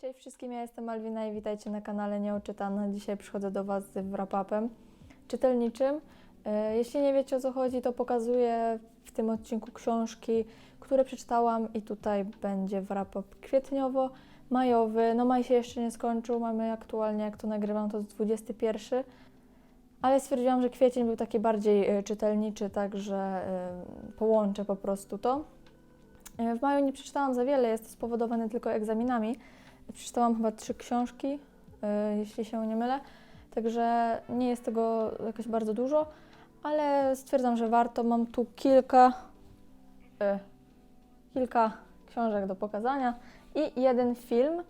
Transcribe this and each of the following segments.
Cześć wszystkim, ja jestem Malwina i witajcie na kanale Nieoczytane. Dzisiaj przychodzę do Was z wrap-upem czytelniczym. E, Jeśli nie wiecie o co chodzi, to pokazuję w tym odcinku książki, które przeczytałam i tutaj będzie wrap-up kwietniowo-majowy. No maj się jeszcze nie skończył, mamy aktualnie, jak to nagrywam, to jest 21, ale stwierdziłam, że kwiecień był taki bardziej e, czytelniczy, także e, połączę po prostu to. W maju nie przeczytałam za wiele, jest to spowodowane tylko egzaminami. Przeczytałam chyba trzy książki, y, jeśli się nie mylę, także nie jest tego jakoś bardzo dużo, ale stwierdzam, że warto. Mam tu kilka, y, kilka książek do pokazania i jeden film.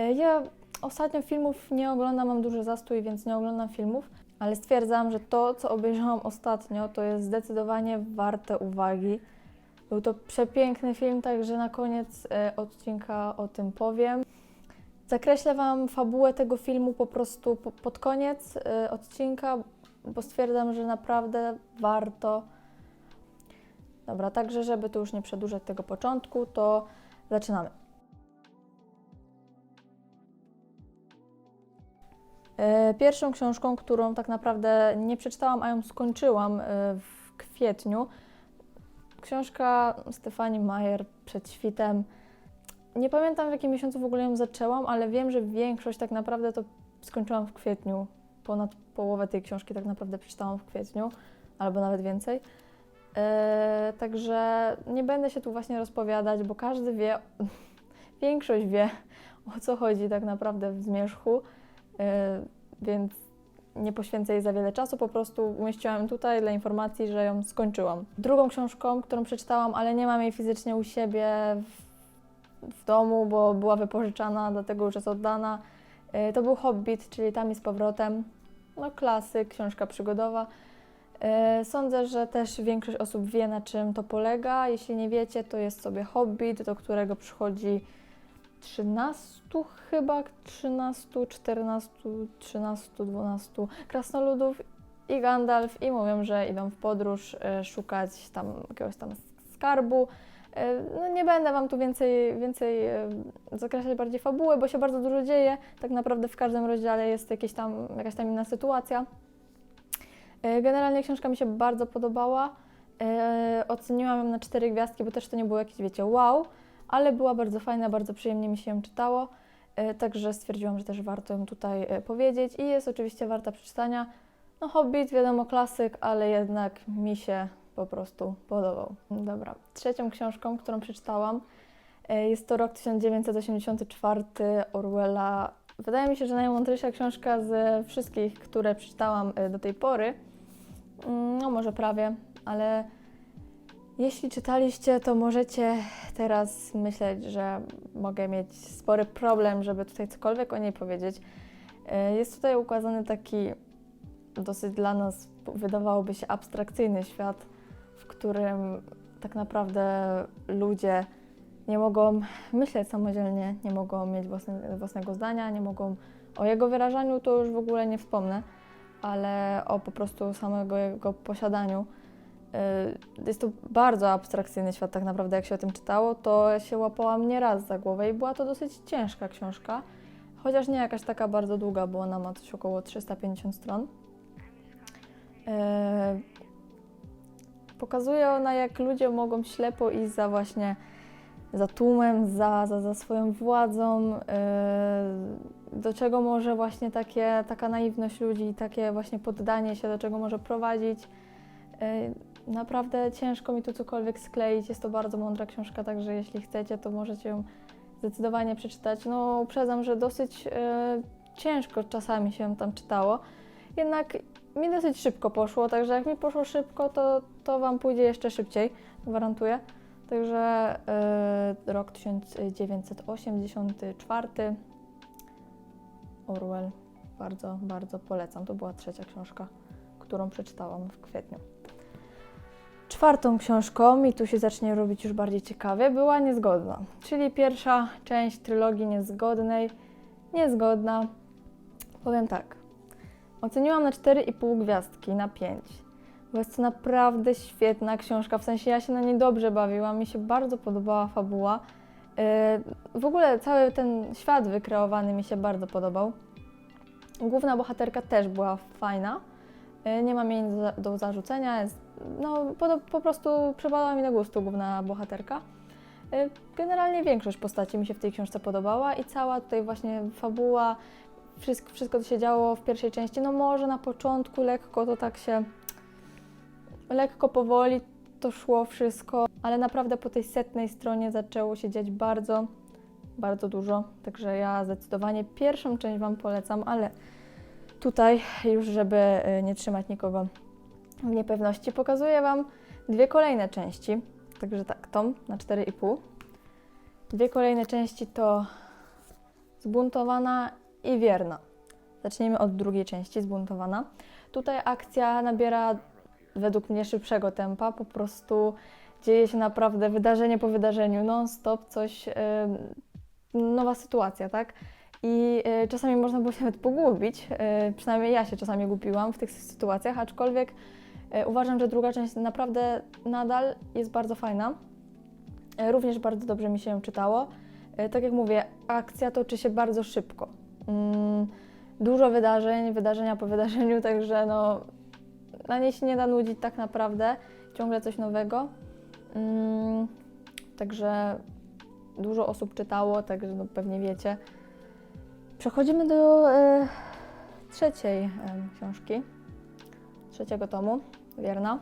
Y, Ja ostatnio filmów nie oglądam, mam duży zastój, więc nie oglądam filmów, ale stwierdzam, że to, co obejrzałam ostatnio, to jest zdecydowanie warte uwagi. Był to przepiękny film, także na koniec odcinka o tym powiem. Zakreślę Wam fabułę tego filmu po prostu po, pod koniec e, odcinka, bo stwierdzam, że naprawdę warto. Dobra, także żeby tu już nie przedłużać tego początku, to zaczynamy. E, Pierwszą książką, którą tak naprawdę nie przeczytałam, a ją skończyłam e, w kwietniu, książka Stefani Majer przed świtem. Nie pamiętam w jakim miesiącu w ogóle ją zaczęłam, ale wiem, że większość tak naprawdę to skończyłam w kwietniu. Ponad połowę tej książki tak naprawdę przeczytałam w kwietniu, albo nawet więcej. E, także nie będę się tu właśnie rozpowiadać, bo każdy wie, większość wie o co chodzi tak naprawdę w zmierzchu, e, więc nie poświęcę jej za wiele czasu, po prostu umieściłam tutaj dla informacji, że ją skończyłam. Drugą książką, którą przeczytałam, ale nie mam jej fizycznie u siebie w, w domu, bo była wypożyczana, dlatego już jest oddana, e, to był Hobbit, czyli tam i z powrotem. No klasyk, książka przygodowa. E, Sądzę, że też większość osób wie, na czym to polega. Jeśli nie wiecie, to jest sobie Hobbit, do którego przychodzi 13 chyba, 13, 14, 13, 12 krasnoludów i Gandalf i mówią, że idą w podróż e, szukać tam jakiegoś tam skarbu. E, No nie będę Wam tu więcej, więcej e, zakreślać bardziej fabuły, bo się bardzo dużo dzieje. Tak naprawdę w każdym rozdziale jest jakieś tam, jakaś tam inna sytuacja. E, Generalnie książka mi się bardzo podobała. Oceniłam ją na cztery gwiazdki, bo też to nie było jakieś, wiecie, wow, ale była bardzo fajna, bardzo przyjemnie mi się ją czytało. Także stwierdziłam, że też warto ją tutaj powiedzieć i jest oczywiście warta przeczytania. No Hobbit, wiadomo, klasyk, ale jednak mi się po prostu podobał. Dobra, trzecią książką, którą przeczytałam e, jest to rok 1984 Orwella. Wydaje mi się, że najmądrzejsza książka ze wszystkich, które przeczytałam e, do tej pory. Mm, No może prawie, ale jeśli czytaliście, to możecie teraz myśleć, że mogę mieć spory problem, żeby tutaj cokolwiek o niej powiedzieć. E, Jest tutaj ukazany taki dosyć dla nas, wydawałoby się, abstrakcyjny świat, w którym tak naprawdę ludzie nie mogą myśleć samodzielnie, nie mogą mieć własne, własnego zdania, nie mogą o jego wyrażaniu, to już w ogóle nie wspomnę, ale o po prostu samego jego posiadaniu. Y, Jest to bardzo abstrakcyjny świat, tak naprawdę, jak się o tym czytało, to się łapałam nie raz za głowę i była to dosyć ciężka książka, chociaż nie jakaś taka bardzo długa, bo ona ma coś około 350 stron. Pokazuje ona, jak ludzie mogą ślepo iść za właśnie za tłumem, za, za, za swoją władzą, yy, do czego może właśnie takie, taka naiwność ludzi, takie właśnie poddanie się, do czego może prowadzić. Yy, naprawdę ciężko mi tu cokolwiek skleić. Jest to bardzo mądra książka, także jeśli chcecie, to możecie ją zdecydowanie przeczytać. No, uprzedzam, że dosyć yy, ciężko czasami się tam czytało, jednak mi dosyć szybko poszło, także jak mi poszło szybko, to, to Wam pójdzie jeszcze szybciej, gwarantuję. Także y, rok 1984 Orwell. Bardzo, bardzo polecam. To była trzecia książka, którą przeczytałam w kwietniu. Czwartą książką, i tu się zacznie robić już bardziej ciekawie, była Niezgodna, czyli pierwsza część trylogii Niezgodnej. Niezgodna. Powiem tak. Oceniłam na 4,5 gwiazdki, na 5 bo jest to naprawdę świetna książka. W sensie ja się na niej dobrze bawiłam, mi się bardzo podobała fabuła. W ogóle cały ten świat wykreowany mi się bardzo podobał. Główna bohaterka też była fajna. Y, Nie mam jej do, do zarzucenia. Jest, no, po, po prostu przypadała mi do gustu główna bohaterka. Y, Generalnie większość postaci mi się w tej książce podobała i cała tutaj właśnie fabuła, wszystko, wszystko co się działo w pierwszej części, no może na początku lekko to tak się, lekko powoli to szło wszystko, ale naprawdę po tej setnej stronie zaczęło się dziać bardzo, bardzo dużo. Także ja zdecydowanie pierwszą część Wam polecam, ale tutaj już, żeby y, nie trzymać nikogo w niepewności, pokazuję Wam dwie kolejne części. Także tak, tom na 4,5. Dwie kolejne części to Zbuntowana i Wierna. Zacznijmy od drugiej części, Zbuntowana. Tutaj akcja nabiera według mnie szybszego tempa, po prostu dzieje się naprawdę wydarzenie po wydarzeniu, non-stop coś, yy, nowa sytuacja, tak? I yy, czasami można było się nawet pogubić, yy, przynajmniej ja się czasami gubiłam w tych sytuacjach, aczkolwiek yy, uważam, że druga część naprawdę nadal jest bardzo fajna. Yy, również bardzo dobrze mi się ją czytało. Yy, tak jak mówię, akcja toczy się bardzo szybko. Mm, dużo wydarzeń, wydarzenia po wydarzeniu, także no, na niej się nie da nudzić tak naprawdę, ciągle coś nowego. Mm, także dużo osób czytało, także no pewnie wiecie. Przechodzimy do e, trzeciej książki, trzeciego tomu, Wierna.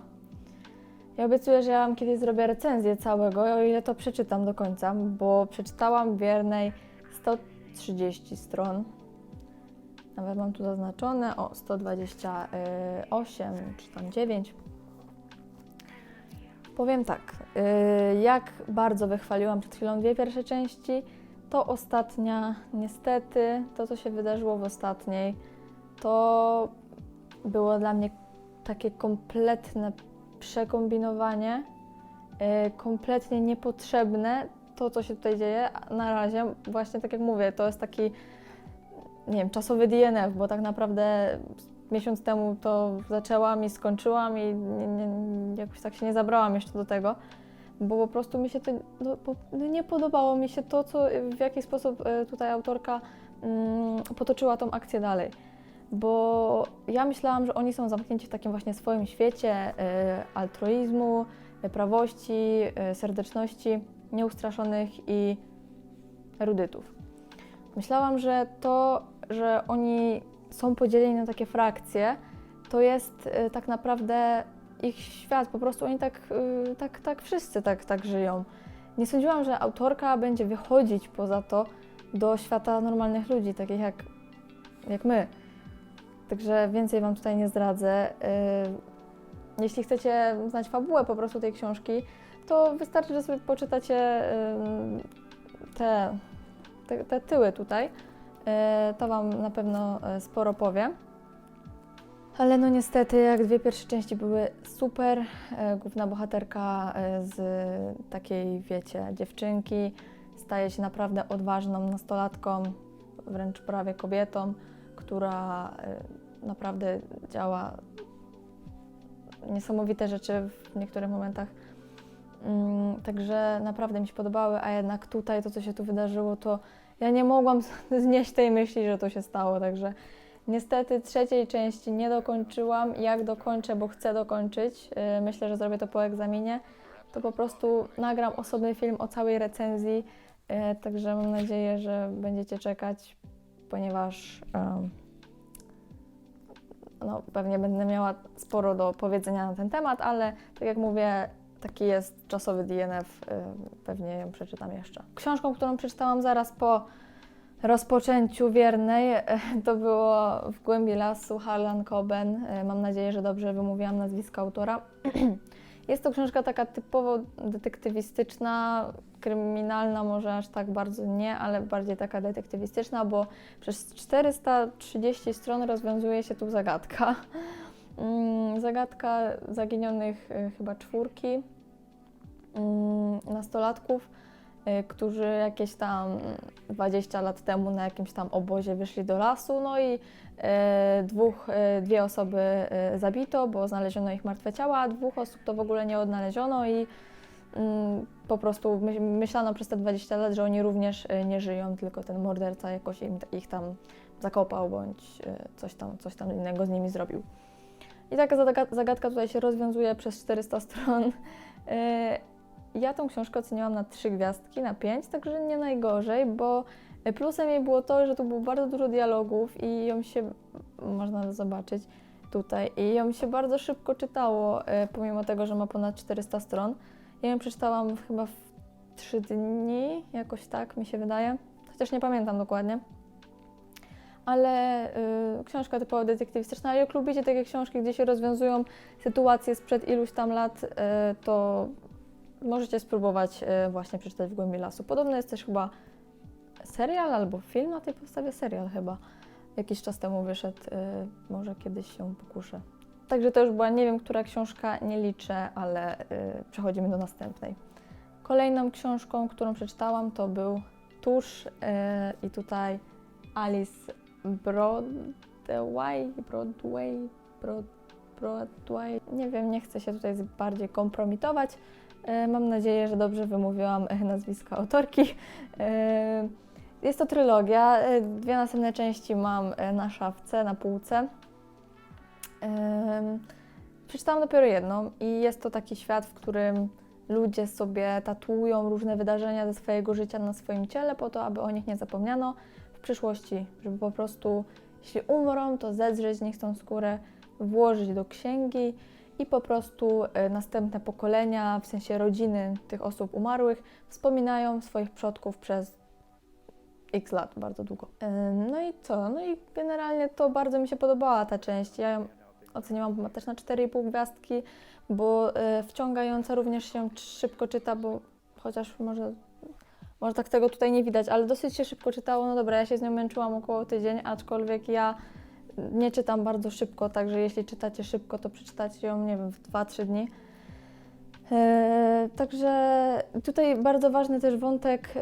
Ja obiecuję, że ja Wam kiedyś zrobię recenzję całego, o ile to przeczytam do końca, bo przeczytałam Wiernej 130 stron. Nawet mam tu zaznaczone, o 128 czy tam 9. Powiem tak, yy, jak bardzo wychwaliłam przed chwilą dwie pierwsze części, to ostatnia, niestety, to co się wydarzyło w ostatniej, to było dla mnie takie kompletne przekombinowanie, yy, kompletnie niepotrzebne to, co się tutaj dzieje. Na razie, właśnie tak jak mówię, to jest taki nie wiem, czasowy DNF, bo tak naprawdę miesiąc temu to zaczęłam i skończyłam i nie, nie, jakoś tak się nie zabrałam jeszcze do tego, bo po prostu mi się to no, po, no nie podobało mi się to, co, w jaki sposób e, tutaj autorka mm, potoczyła tą akcję dalej. Bo ja myślałam, że oni są zamknięci w takim właśnie swoim świecie e, altruizmu, e, prawości, e, serdeczności, nieustraszonych i erudytów. Myślałam, że to, że oni są podzieleni na takie frakcje, to jest y, tak naprawdę ich świat. Po prostu oni tak, y, tak, tak wszyscy tak, tak żyją. Nie sądziłam, że autorka będzie wychodzić poza to do świata normalnych ludzi, takich jak, jak my. Także więcej Wam tutaj nie zdradzę. Y, Jeśli chcecie znać fabułę po prostu tej książki, to wystarczy, że sobie poczytacie te te, te tyły tutaj, to Wam na pewno e, sporo powie. Ale no niestety, jak dwie pierwsze części były super, e, główna bohaterka e, z takiej, wiecie, dziewczynki staje się naprawdę odważną nastolatką, wręcz prawie kobietą, która e, naprawdę działa niesamowite rzeczy w niektórych momentach. Mm, Także naprawdę mi się podobały, a jednak tutaj to, co się tu wydarzyło, to ja nie mogłam znieść tej myśli, że to się stało. Także niestety trzeciej części nie dokończyłam. Jak dokończę, bo chcę dokończyć, yy, myślę, że zrobię to po egzaminie, to po prostu nagram osobny film o całej recenzji. yy, Także mam nadzieję, że będziecie czekać, ponieważ no, pewnie będę miała sporo do powiedzenia na ten temat, ale tak jak mówię, taki jest czasowy DNF, y, pewnie ją przeczytam jeszcze. Książką, którą przeczytałam zaraz po rozpoczęciu Wiernej, y, to było W głębi lasu Harlan Coben. Y, Mam nadzieję, że dobrze wymówiłam nazwisko autora. Jest to książka taka typowo detektywistyczna, kryminalna może aż tak bardzo nie, ale bardziej taka detektywistyczna, bo przez 430 stron rozwiązuje się tu zagadka. Mm, Zagadka zaginionych y, chyba czwórki nastolatków, y, którzy jakieś tam 20 lat temu na jakimś tam obozie wyszli do lasu, no i y, dwóch, y, dwie osoby zabito, bo znaleziono ich martwe ciała, a dwóch osób to w ogóle nie odnaleziono i mm, po prostu my, myślano przez te 20 lat, że oni również nie żyją, tylko ten morderca jakoś ich tam zakopał bądź coś tam, coś tam innego z nimi zrobił. I taka zaga- zagadka tutaj się rozwiązuje przez 400 stron. Ja tą książkę oceniłam na 3 gwiazdki, na 5, także nie najgorzej, bo plusem jej było to, że tu było bardzo dużo dialogów i ją się, można zobaczyć tutaj, i ją się bardzo szybko czytało, y, pomimo tego, że ma ponad 400 stron. Ja ją przeczytałam chyba w 3 dni, jakoś tak mi się wydaje, chociaż nie pamiętam dokładnie. Ale y, książka typowo detektywistyczna, ale jak lubicie takie książki, gdzie się rozwiązują sytuacje sprzed iluś tam lat, y, to możecie spróbować y, właśnie przeczytać w głębi lasu. Podobno jest też chyba serial albo film na tej podstawie, serial chyba. Jakiś czas temu wyszedł, y, może kiedyś się pokuszę. Także to już była, nie wiem, która książka, nie liczę, ale y, przechodzimy do następnej. Kolejną książką, którą przeczytałam, to był Tusz i tutaj Alice Broadway, Broadway, Broad, Broadway. Nie wiem, nie chcę się tutaj bardziej kompromitować. Y, Mam nadzieję, że dobrze wymówiłam nazwisko autorki. Y, Jest to trylogia. y, Dwie następne części mam na szafce, na półce. Przeczytałam dopiero jedną i jest to taki świat, w którym ludzie sobie tatuują różne wydarzenia ze swojego życia na swoim ciele po to, aby o nich nie zapomniano w przyszłości, żeby po prostu jeśli umrą, to zedrzeć z nich tą skórę, włożyć do księgi i po prostu y, następne pokolenia, w sensie rodziny tych osób umarłych, wspominają swoich przodków przez x lat, bardzo długo. Ym, No i co? No i generalnie to bardzo mi się podobała ta część. Ja ją oceniłam też na 4,5 gwiazdki, bo y, wciągająca również się szybko czyta, bo chociaż może, może tak tego tutaj nie widać, ale dosyć się szybko czytało. No dobra, ja się z nią męczyłam około tydzień, aczkolwiek ja nie czytam bardzo szybko, także jeśli czytacie szybko, to przeczytacie ją, nie wiem, w 2-3 dni. E, także tutaj bardzo ważny też wątek e,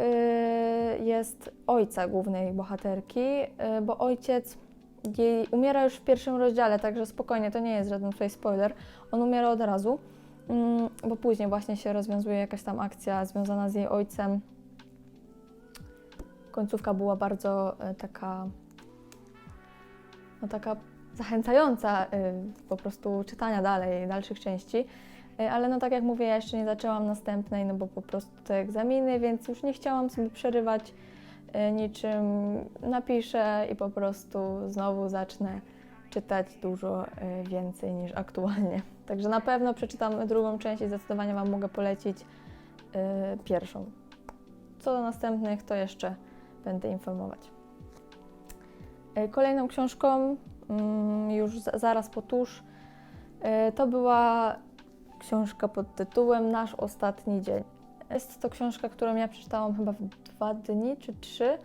jest ojca głównej bohaterki, e, bo ojciec jej umiera już w pierwszym rozdziale, także spokojnie, to nie jest żaden tutaj spoiler. On umiera od razu, mm, bo później właśnie się rozwiązuje jakaś tam akcja związana z jej ojcem. Końcówka była bardzo taka, no taka zachęcająca y, po prostu czytania dalej, dalszych części. Y, Ale no tak jak mówię, ja jeszcze nie zaczęłam następnej, no bo po prostu te egzaminy, więc już nie chciałam sobie przerywać y, niczym. Napiszę i po prostu znowu zacznę czytać dużo więcej niż aktualnie. Także na pewno przeczytam drugą część i zdecydowanie Wam mogę polecić pierwszą. Co do następnych, to jeszcze będę informować. Y, Kolejną książką, mm, już za- zaraz po tuż, y, to była książka pod tytułem Nasz ostatni dzień. Jest to książka, którą ja przeczytałam chyba w dwa dni czy trzy.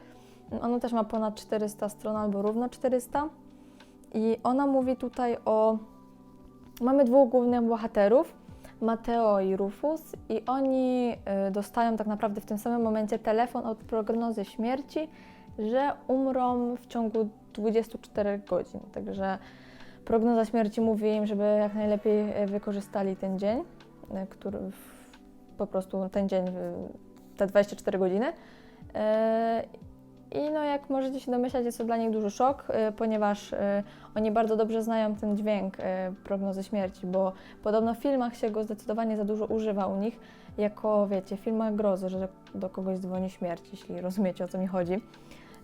Ona też ma ponad 400 stron albo równo 400. I ona mówi tutaj o. Mamy dwóch głównych bohaterów, Mateo i Rufus, i oni y, dostają tak naprawdę w tym samym momencie telefon od prognozy śmierci, że umrą w ciągu 24 godzin. Także prognoza śmierci mówi im, żeby jak najlepiej e, wykorzystali ten dzień, e, który po prostu ten dzień, te 24 godziny. E, I no, jak możecie się domyślać, jest to dla nich duży szok, ponieważ oni bardzo dobrze znają ten dźwięk prognozy śmierci, bo podobno w filmach się go zdecydowanie za dużo używa u nich, jako wiecie, w filmach grozy, że do kogoś dzwoni śmierć, jeśli rozumiecie o co mi chodzi.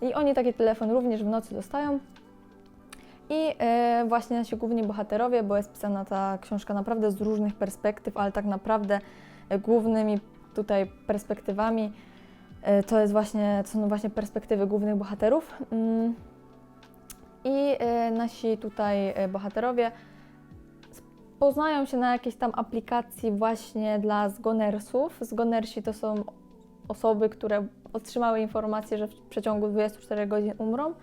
I oni taki telefon również w nocy dostają. I e, właśnie nasi główni bohaterowie, bo jest pisana ta książka naprawdę z różnych perspektyw, ale tak naprawdę e, głównymi tutaj perspektywami e, to jest właśnie, to są właśnie perspektywy głównych bohaterów. Mm. I e, nasi tutaj e, bohaterowie poznają się na jakiejś tam aplikacji właśnie dla zgonersów. Zgonersi to są osoby, które otrzymały informację, że w przeciągu 24 godzin umrą.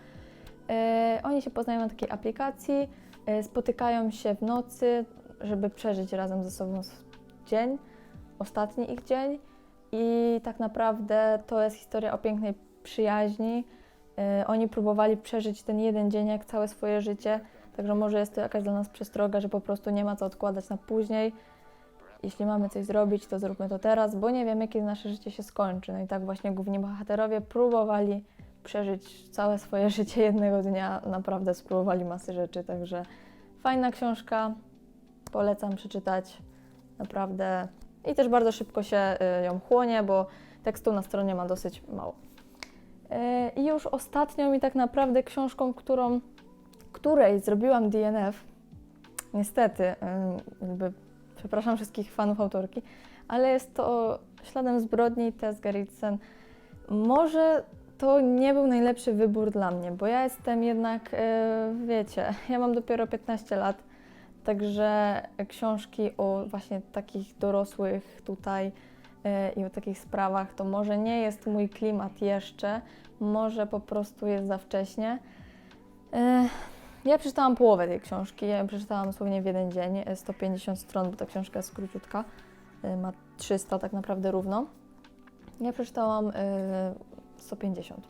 E, oni się poznają na takiej aplikacji, e, spotykają się w nocy, żeby przeżyć razem ze sobą dzień, ostatni ich dzień. I tak naprawdę to jest historia o pięknej przyjaźni. E, oni próbowali przeżyć ten jeden dzień jak całe swoje życie, także może jest to jakaś dla nas przestroga, że po prostu nie ma co odkładać na później. Jeśli mamy coś zrobić, to zróbmy to teraz, bo nie wiemy, kiedy nasze życie się skończy. No i tak właśnie główni bohaterowie próbowali przeżyć całe swoje życie jednego dnia. Naprawdę spróbowali masy rzeczy, także fajna książka, polecam przeczytać. Naprawdę. I też bardzo szybko się y, ją chłonie, bo tekstu na stronie ma dosyć mało. Y, I już ostatnią i tak naprawdę książką, którą, której zrobiłam DNF, niestety, y, jakby, przepraszam wszystkich fanów autorki, ale jest to Śladem zbrodni Tess Gerritsen. Może to nie był najlepszy wybór dla mnie, bo ja jestem jednak, y, wiecie, ja mam dopiero 15 lat, także książki o właśnie takich dorosłych tutaj y, i o takich sprawach to może nie jest mój klimat jeszcze, może po prostu jest za wcześnie. Ja przeczytałam połowę tej książki, ja przeczytałam dosłownie w jeden dzień, y, 150 stron, bo ta książka jest króciutka, y, ma 300 tak naprawdę równo. Ja przeczytałam y, 150.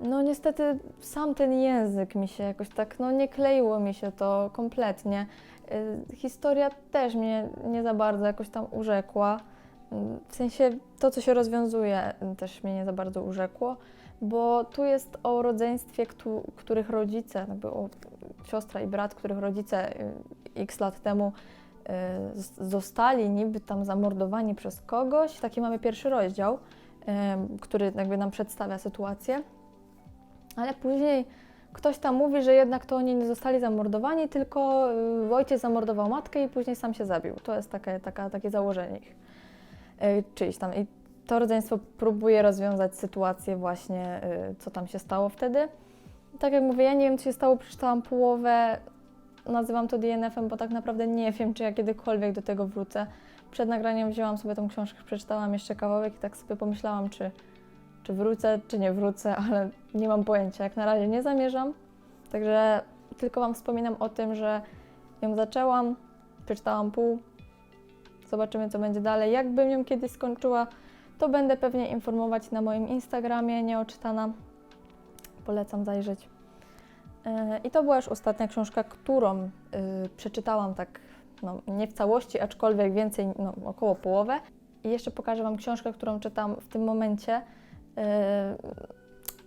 No niestety sam ten język mi się jakoś tak, no nie kleiło mi się to kompletnie. Historia też mnie nie za bardzo jakoś tam urzekła. Y, W sensie to, co się rozwiązuje, też mnie nie za bardzo urzekło, bo tu jest o rodzeństwie, któ- których rodzice, jakby o siostra i brat, których rodzice y, x lat temu y, zostali niby tam zamordowani przez kogoś. Taki mamy pierwszy rozdział, y, który jakby nam przedstawia sytuację. Ale później ktoś tam mówi, że jednak to oni nie zostali zamordowani, tylko ojciec zamordował matkę i później sam się zabił. To jest takie, taka, takie założenie ich. Tam. I to rodzeństwo próbuje rozwiązać sytuację właśnie, y, co tam się stało wtedy. Tak jak mówię, ja nie wiem, co się stało, przeczytałam połowę, nazywam to DNF-em, bo tak naprawdę nie wiem, czy ja kiedykolwiek do tego wrócę. Przed nagraniem wzięłam sobie tą książkę, przeczytałam jeszcze kawałek i tak sobie pomyślałam, czy, czy wrócę, czy nie wrócę, ale nie mam pojęcia. Jak na razie nie zamierzam. Także tylko Wam wspominam o tym, że ją zaczęłam, przeczytałam pół. Zobaczymy, co będzie dalej. Jakbym ją kiedyś skończyła, to będę pewnie informować na moim Instagramie nieoczytana. Polecam zajrzeć. E, I to była już ostatnia książka, którą y, przeczytałam tak, no, nie w całości, aczkolwiek więcej, no, około połowę. I jeszcze pokażę Wam książkę, którą czytam w tym momencie. Yy,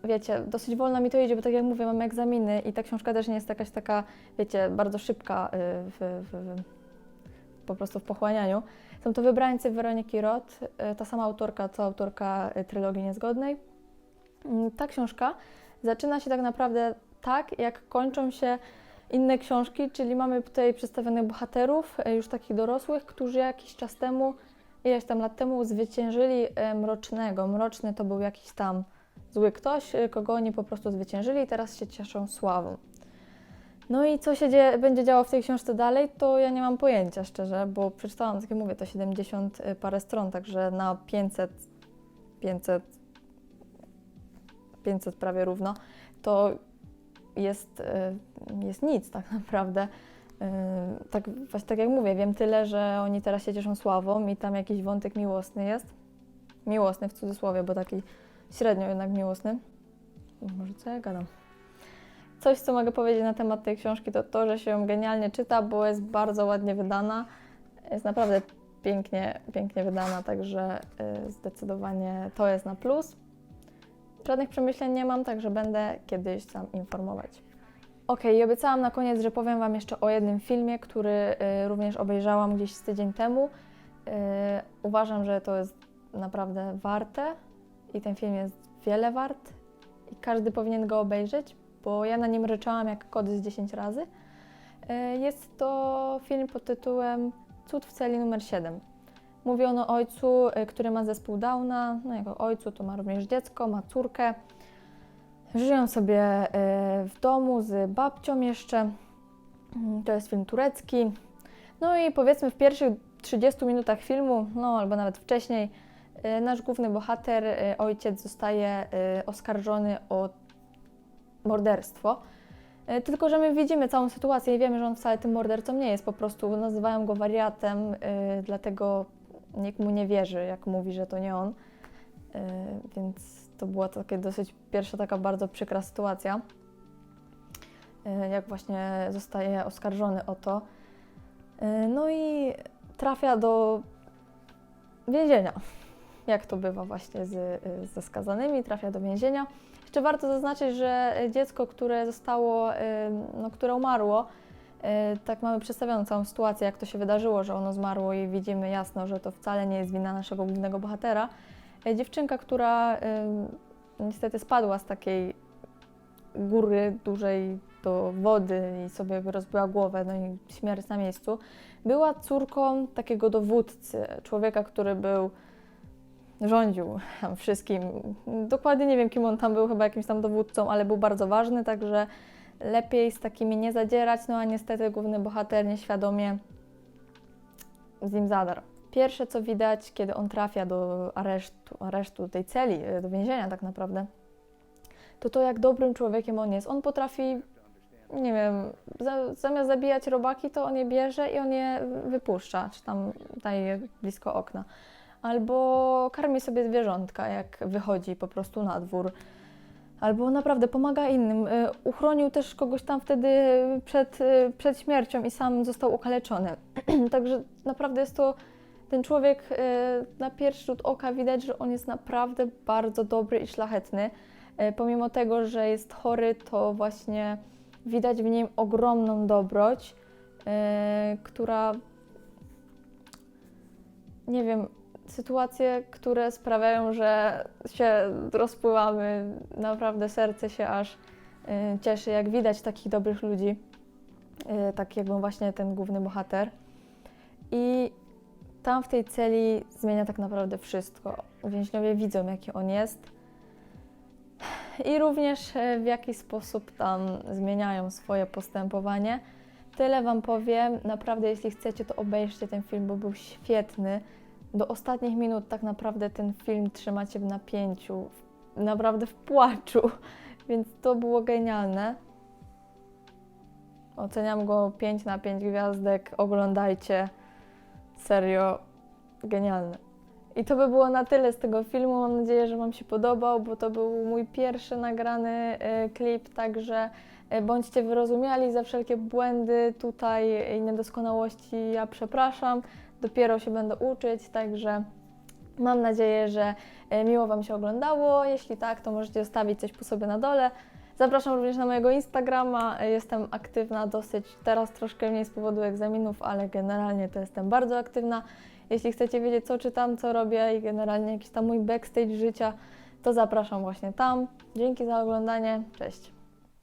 wiecie, dosyć wolno mi to idzie, bo tak jak mówię, mam egzaminy i ta książka też nie jest jakaś taka, wiecie, bardzo szybka yy, w, w, po prostu w pochłanianiu. Są to Wybrańcy Weroniki Roth, yy, ta sama autorka, co autorka yy, Trylogii Niezgodnej. Yy, Ta książka zaczyna się tak naprawdę tak, jak kończą się inne książki, czyli mamy tutaj przedstawionych bohaterów, yy, już takich dorosłych, którzy jakiś czas temu ileś tam lat temu zwyciężyli e, Mrocznego. Mroczny to był jakiś tam zły ktoś, e, kogo oni po prostu zwyciężyli i teraz się cieszą sławą. No i co się dzieje, będzie działo w tej książce dalej, to ja nie mam pojęcia szczerze, bo przeczytałam, tak jak mówię, to 70 parę stron, także na 500, 500, 500 prawie równo, to jest, e, jest nic tak naprawdę. Yy, tak, właśnie tak jak mówię, wiem tyle, że oni teraz się cieszą sławą i tam jakiś wątek miłosny jest. Miłosny w cudzysłowie, bo taki średnio jednak miłosny. Może co ja gadam. Coś, co mogę powiedzieć na temat tej książki, to to, że się ją genialnie czyta, bo jest bardzo ładnie wydana. Jest naprawdę pięknie, pięknie wydana, także yy, zdecydowanie to jest na plus. Żadnych przemyśleń nie mam, także będę kiedyś tam informować. Okej, i obiecałam na koniec, że powiem Wam jeszcze o jednym filmie, który y, również obejrzałam gdzieś z tydzień temu. Y, uważam, że to jest naprawdę warte i ten film jest wiele wart i każdy powinien go obejrzeć, bo ja na nim ryczałam jak kod z 10 razy. Y, jest to film pod tytułem Cud w celi numer 7. Mówi on o ojcu, y, który ma zespół Downa. No jego ojcu to ma również dziecko, ma córkę. Żyją sobie y, w domu z babcią jeszcze. Mm, To jest film turecki. No i powiedzmy w pierwszych 30 minutach filmu, no albo nawet wcześniej, nasz główny bohater, ojciec, zostaje oskarżony o morderstwo. Y, Tylko, że my widzimy całą sytuację i wiemy, że on wcale tym mordercą nie jest. Po prostu nazywają go wariatem, y, dlatego nikt mu nie wierzy, jak mówi, że to nie on. Y, Więc to była taka dosyć pierwsza taka bardzo przykra sytuacja, jak właśnie zostaje oskarżony o to. No i trafia do więzienia. Jak to bywa właśnie z, ze skazanymi, trafia do więzienia. Jeszcze warto zaznaczyć, że dziecko, które zostało, y, no, które umarło, y, tak mamy przedstawioną całą sytuację, jak to się wydarzyło, że ono zmarło i widzimy jasno, że to wcale nie jest wina naszego głównego bohatera. Y, Dziewczynka, która y, niestety spadła z takiej góry dużej do wody i sobie rozbiła głowę, no i śmierć na miejscu, była córką takiego dowódcy, człowieka, który był rządził tam wszystkim. Dokładnie nie wiem, kim on tam był, chyba jakimś tam dowódcą, ale był bardzo ważny, także lepiej z takimi nie zadzierać, no a niestety główny bohater nieświadomie z nim zadarł. Pierwsze, co widać, kiedy on trafia do aresztu, aresztu tej celi, e, do więzienia tak naprawdę, to to, jak dobrym człowiekiem on jest. On potrafi, nie wiem, za, zamiast zabijać robaki, to on je bierze i on je wypuszcza, czy tam daje je blisko okna albo karmi sobie zwierzątka, jak wychodzi po prostu na dwór, albo naprawdę pomaga innym. Y, Uchronił też kogoś tam wtedy przed, y, przed śmiercią i sam został okaleczony. Także naprawdę jest to ten człowiek y, na pierwszy rzut oka widać, że on jest naprawdę bardzo dobry i szlachetny. Pomimo tego, że jest chory, to właśnie widać w nim ogromną dobroć, która nie wiem, sytuacje, które sprawiają, że się rozpływamy. Naprawdę serce się aż y, cieszy, jak widać takich dobrych ludzi, y, tak jak właśnie ten główny bohater. I tam w tej celi zmienia tak naprawdę wszystko. Więźniowie widzą, jaki on jest. I również y, w jaki sposób tam zmieniają swoje postępowanie. Tyle Wam powiem. Naprawdę, jeśli chcecie, to obejrzcie ten film, bo był świetny do ostatnich minut tak naprawdę ten film trzymacie w napięciu, naprawdę w płaczu, więc to było genialne. Oceniam go 5 na 5 gwiazdek, oglądajcie, serio genialne. I to by było na tyle z tego filmu. Mam nadzieję, że Wam się podobał, bo to był mój pierwszy nagrany e, klip, także e, bądźcie wyrozumiali za wszelkie błędy tutaj i niedoskonałości. Ja przepraszam dopiero się będę uczyć, także mam nadzieję, że e, miło Wam się oglądało. Jeśli tak, to możecie zostawić coś po sobie na dole. Zapraszam również na mojego Instagrama. E, Jestem aktywna dosyć, teraz troszkę mniej z powodu egzaminów, ale generalnie to jestem bardzo aktywna. Jeśli chcecie wiedzieć, co czytam, co robię i generalnie jakiś tam mój backstage życia, to zapraszam właśnie tam. Dzięki za oglądanie. Cześć.